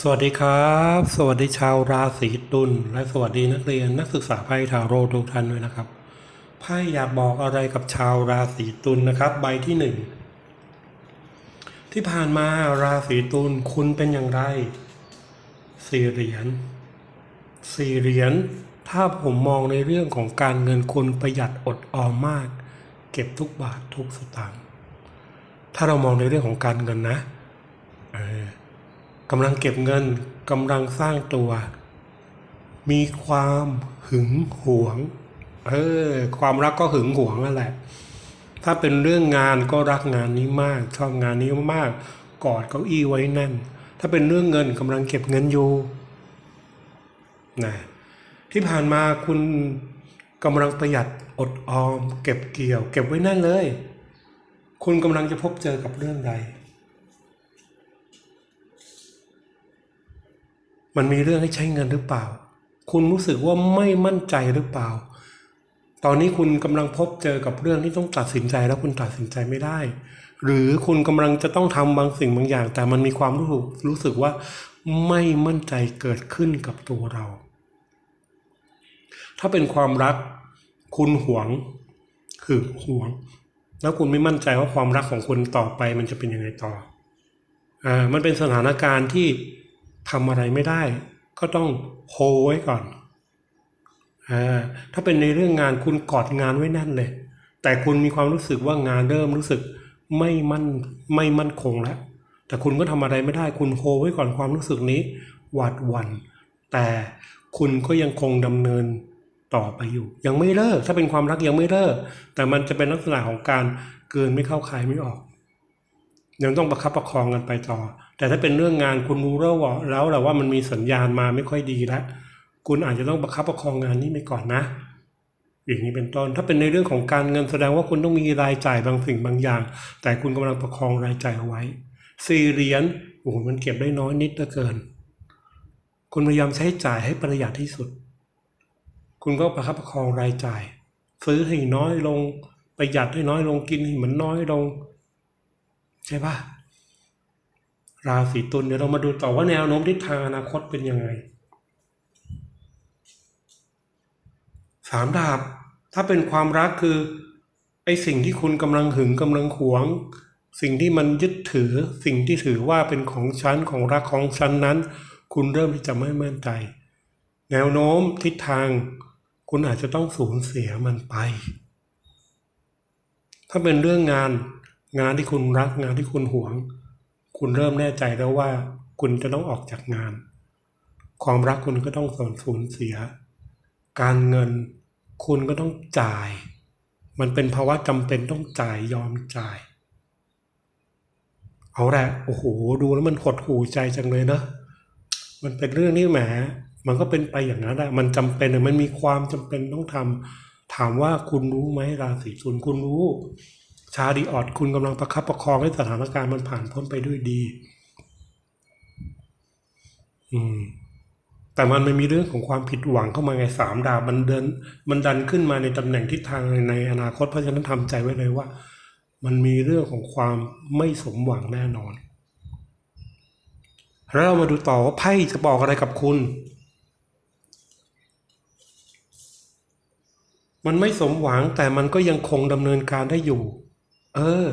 สวัสดีครับ สวัสดีชาวราศีตุลและสวัสดีนักเรียนนักศึกษาไพ่ทาโร่ทุกท่านด้วยนะครับไพ่อยากบอกอะไรกับชาวราศีตุลนะครับ ใบที่หนึ่งที่ผ่านมาราศีตุลคุณเป็นอย่างไรสี่เหรียญสี่เหรียญถ้าผมมองในเรื่องของการเงินคุณประหยัดอดออมมาก เก็บทุกบาททุกสตางค์ถ้าเรามองในเรื่องของการเงินนะเออ กำลังเก็บเงินกำลังสร้างตัว มีความหึงหวงเออความรักก็หึงหวงนั่นแหละ ถ้าเป็นเรื่องงานก็รักงานนี้มาก ชอบงานนี้มากกอดเก้าอี้ไว้แน่น ถ้าเป็นเรื่องเงินกำลังเก็บเงินอยู่นะที่ผ่านมาคุณกำลังประหยัดอดออม เก็บเกี่ยว เก็บไว้แน่นเลย คุณกำลังจะพบเจอกับเรื่องใด มันมีเรื่องให้ใช้เงินหรือเปล่า คุณรู้สึกว่าไม่มั่นใจหรือเปล่า ตอนนี้คุณกำลังพบเจอกับเรื่องที่ต้องตัดสินใจแล้วคุณตัดสินใจไม่ได้ หรือคุณกำลังจะต้องทำบางสิ่งบางอย่าง แต่มันมีความรู้สึกรู้สึกว่าไม่มั่นใจเกิดขึ้นกับตัวเรา ถ้าเป็นความรัก คุณหวงคือหวง แล้วคุณไม่มั่นใจว่าความรักของคุณต่อไปมันจะเป็นยังไงต่อ อ่า มันเป็นสถานการณ์ที่ ทำอะไรไม่ได้ ก็ต้องโฮไว้ก่อนอถ้าเป็นในเรื่องงานคุณกอดงานไว้แน่นเลย แต่คุณมีความรู้สึกว่างานเริ่มรู้สึกไม่มั่นไม่มั่นคงแล้ว แต่คุณก็ทำอะไรไม่ได้ คุณโฮไว้ก่อนความรู้สึกนี้หวาดหวัน่นแต่คุณก็ยังคงดำเนินต่อไปอยู่ ยังไม่เลิกถ้าเป็นความรักยังไม่เลิก แต่มันจะเป็นลักษณะของการเกินไม่เข้าคายไม่ออกยังต้องประคับประคองกันไปต่อ แต่ถ้าเป็นเรื่องงานคุณรู้แล้วว่าแล้วแหละว่ามันมีสัญญาณมาไม่ค่อยดีแล้วคุณอาจจะต้องประคับประคองงานนี้ไปก่อนนะ อย่างนี้เป็นต้น ถ้าเป็นในเรื่องของการเงินแสดงว่าคุณต้องมีรายจ่ายบางสิ่งบางอย่าง แต่คุณกำลังประคองรายจ่ายเอาไว้สี่เหรียญโอ้โหมันเก็บได้น้อยนิดเหลือเกิน คุณพยายามใช้จ่ายให้ประหยัดที่สุด คุณก็ประคับประคองรายจ่าย ซื้อให้น้อยลงประหยัดให้น้อยลงกินให้มันน้อยลง ใช่ปะ ราศีตุลเดี๋ยวเรามาดูต่อว่าแนวโน้มทิศทางอนาคตเป็นยังไงสามดาบ ถ้าเป็นความรักคือไอสิ่งที่คุณกำลังหึงกำลังหวง สิ่งที่มันยึดถือสิ่งที่ถือว่าเป็นของฉันของรักของฉันนั้น คุณเริ่มที่จะไม่มั่นใจ แนวโน้มทิศทาง คุณอาจจะต้องสูญเสียมันไป ถ้าเป็นเรื่องงานงานที่คุณรักงานที่คุณหวง คุณเริ่มแน่ใจแล้วว่า คุณจะต้องออกจากงาน ความรักคุณก็ต้องสูญสูญเสีย การเงินคุณก็ต้องจ่าย มันเป็นภาวะจำเป็นต้องจ่ายยอมจ่าย เอาแหละโอ้โหดูแล้วมันหดหูใจจังเลยเนอะมันเป็นเรื่องที่แหมมันก็เป็นไปอย่างนั้นแหละมันจำเป็นมันมีความจำเป็นต้องทำถามว่าคุณรู้ไหมราศีตุลคุณรู้ ชาดีออดคุณกำลังประคับประคองให้สถานการณ์มันผ่านพ้นไปด้วยดี อืม แต่มันไม่มีเรื่องของความผิดหวังเข้ามาไงสามดาวมันเดิน มันดันขึ้นมาในตำแหน่งทิศทางในอนาคตเพราะฉะนั้นทำใจไว้เลยว่า มันมีเรื่องของความไม่สมหวังแน่นอน แล้วเรามาดูต่อว่าไพ่จะบอกอะไรกับคุณมันไม่สมหวังแต่มันก็ยังคงดำเนินการได้อยู่ เออ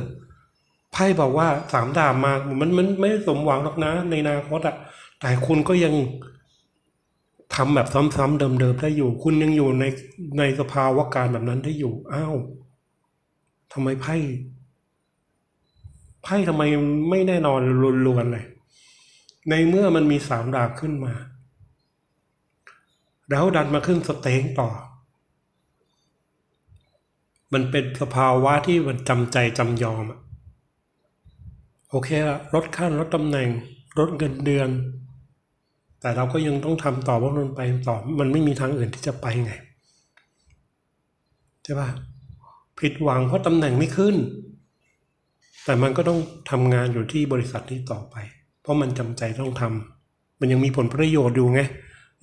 ไพ่บอกว่าสามดาบมา มันมันไม่สมหวังหรอกนะ ในอนาคตอะแต่คุณก็ยังทำแบบซ้ำๆเดิมๆได้อยู่ คุณยังอยู่ในในสภาวะการแบบนั้นได้อยู่ อ้าวทำไมไพ่ไพ่ทำไมไม่แน่นอนลวนๆเลย ในเมื่อมันมีสามดาบขึ้นมา แล้วดันมาขึ้นสเต็งต่อ มันเป็นสภาวะที่มันจำใจจำยอมอะโอเคละลดขั้นลดตำแหน่งลดเงินเดือน แต่เราก็ยังต้องทำต่อเพรามันไปต่อ มันไม่มีทางอื่นที่จะไปไงใช่ปะผิดหวังเพราะตำแหน่งไม่ขึ้น แต่มันก็ต้องทำงานอยู่ที่บริษัทนี้ต่อไป เพราะมันจำใจต้องทำมันยังมีผลประโยชน์อยู่ไง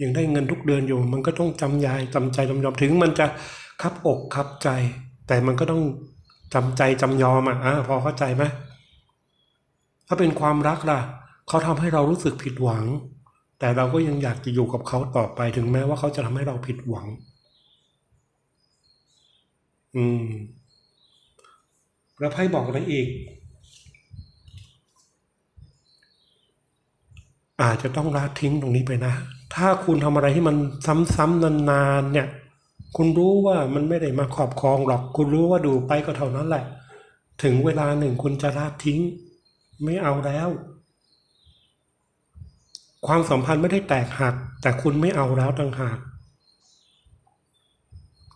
ยังได้เงินทุกเดือนอยู่ มันก็ต้องจำยายจำใจจำยอมถึงมันจะคับอกคับใจ แต่มันก็ต้องจำใจจำยอมอะอ่าพอเข้าใจไหมถ้าเป็นความรักล่ะ เขาทำให้เรารู้สึกผิดหวัง แต่เราก็ยังอยากจะอยู่กับเขาต่อไปถึงแม้ว่าเขาจะทำให้เราผิดหวัง อืม แล้วไพ่บอกอะไรอีก อาจจะต้องละทิ้งตรงนี้ไปนะ ถ้าคุณทำอะไรที่มันซ้ำๆนานๆเนี่ย คุณรู้ว่ามันไม่ได้มาครอบครองหรอก คุณรู้ว่าดูไปก็เท่านั้นแหละ ถึงเวลาหนึ่งคุณจะละทิ้ง ไม่เอาแล้ว ความสัมพันธ์ไม่ได้แตกหัก แต่คุณไม่เอาแล้วต่างหาก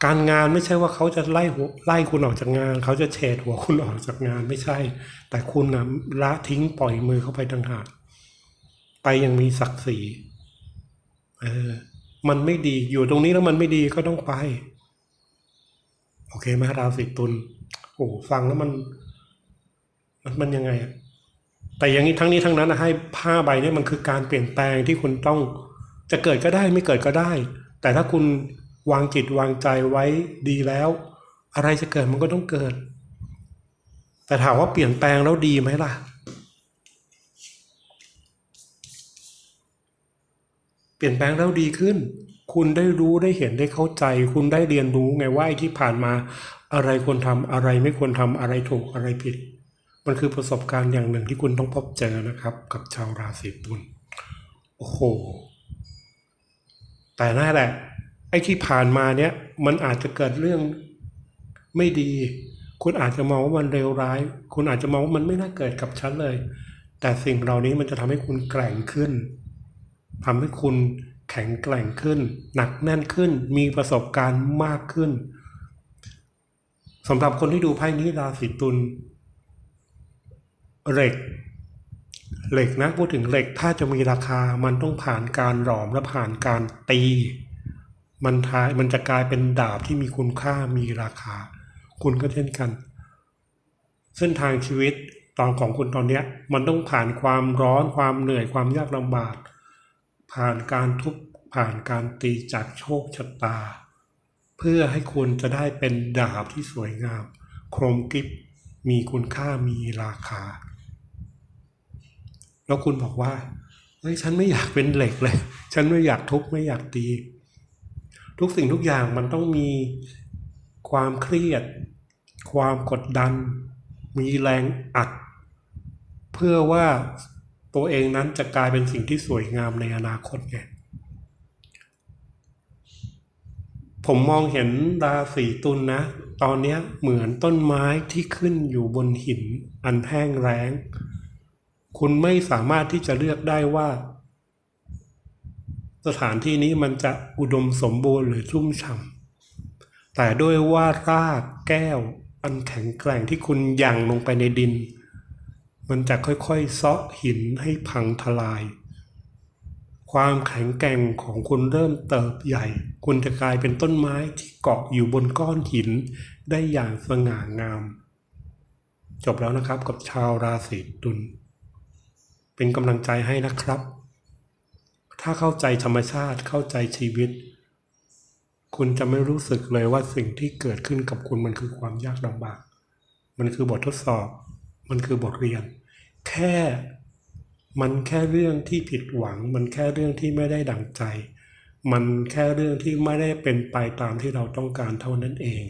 การงานไม่ใช่ว่าเขาจะไล่ไล่คุณออกจากงาน เขาจะเฉดหัวคุณออกจากงานไม่ใช่ แต่คุณนะละทิ้งปล่อยมือเข้าไปต่างหากไปยังมีศักดิ์ศรีเออ มันไม่ดีอยู่ตรงนี้แล้วมันไม่ดีก็ต้องไป โอเคไหมราศีตุลโอ้ฟังแล้วมัน มันมันยังไงอะแต่อย่างนี้ทั้งนี้ทั้งนั้นนะให้ผ้าใบเนี่ยมันคือการเปลี่ยนแปลงที่คุณต้องจะเกิดก็ได้ไม่เกิดก็ได้ แต่ถ้าคุณวางจิตวางใจไว้ดีแล้ว อะไรจะเกิดมันก็ต้องเกิด แต่ถามว่าเปลี่ยนแปลงแล้วดีไหมล่ะ เปลี่ยนแปลงแล้วดีขึ้น คุณได้รู้ได้เห็นได้เข้าใจ คุณได้เรียนรู้ไงว่าไอ้ที่ผ่านมา อะไรควรทำอะไรไม่ควรทำอะไรถูกอะไรผิด มันคือประสบการณ์อย่างหนึ่งที่คุณต้องพบเจอนะครับ กับชาวราศีตุลโอ้โห แต่นั่นแหละ ไอ้ที่ผ่านมาเนี่ยมันอาจจะเกิดเรื่องไม่ดี คุณอาจจะมองว่ามันเลวร้าย คุณอาจจะมองว่ามันไม่น่าเกิดกับฉันเลย แต่สิ่งเหล่านี้มันจะทำให้คุณแกร่งขึ้น ทำให้คุณแข็งแกร่งขึ้น หนักแน่นขึ้น มีประสบการณ์มากขึ้นสำหรับคนที่ดูไพ่นี้ราศีตุลเหล็ก เหล็กนะพูดถึงเหล็กถ้าจะมีราคามันต้องผ่านการหลอมและผ่านการตี มันทายมันจะกลายเป็นดาบที่มีคุณค่ามีราคา คุณก็เช่นกัน เส้นทางชีวิตตอนของคุณตอนเนี้ย มันต้องผ่านความร้อนความเหนื่อยความยากลำบาก ผ่านการทุบผ่านการตีจากโชคชะตา เพื่อให้คุณจะได้เป็นดาบที่สวยงาม โครมกริบมีคุณค่ามีราคา แล้วคุณบอกว่าเฮ้ยฉันไม่อยากเป็นเหล็กเลย ฉันไม่อยากทุบไม่อยากตี ทุกสิ่งทุกอย่างมันต้องมีความเครียด ความกดดัน มีแรงอัด เพื่อว่า ตัวเองนั้นจะกลายเป็นสิ่งที่สวยงามในอนาคตไงผมมองเห็นราศีตุลนะ ตอนนี้เหมือนต้นไม้ที่ขึ้นอยู่บนหิน อันแห้งแล้ง คุณไม่สามารถที่จะเลือกได้ว่า สถานที่นี้มันจะอุดมสมบูรณ์หรือชุ่มฉ่ำแต่ด้วยว่ารากแก้ว อันแข็งแกร่งที่คุณยั่งลงไปในดิน มันจะค่อยๆเซาะหินให้พังทลาย ความแข็งแกร่งของคุณเริ่มเติบใหญ่ คุณจะกลายเป็นต้นไม้ที่เกาะอยู่บนก้อนหินได้อย่างสง่างาม จบแล้วนะครับกับชาวราศีตุลเป็นกำลังใจให้นะครับ ถ้าเข้าใจธรรมชาติเข้าใจชีวิต คุณจะไม่รู้สึกเลยว่าสิ่งที่เกิดขึ้นกับคุณมันคือความยากลำบาก มันคือบททดสอบ มันคือบทเรียน แค่มันแค่เรื่องที่ผิดหวัง มันแค่เรื่องที่ไม่ได้ดังใจ มันแค่เรื่องที่ไม่ได้เป็นไปตามที่เราต้องการเท่านั้นเอง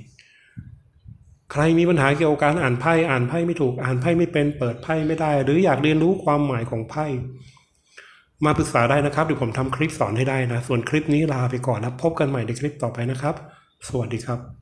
ใครมีปัญหาเกี่ยวกับการอ่านไพ่อ่านไพ่ไม่ถูกอ่านไพ่ไม่เป็นเปิดไพ่ไม่ได้ หรืออยากเรียนรู้ความหมายของไพ่มาปรึกษาได้นะครับเดี๋ยวผมทำคลิปสอนให้ได้นะ ส่วนคลิปนี้ลาไปก่อนแล้วพบกันใหม่ในคลิปต่อไปนะครับ สวัสดีครับ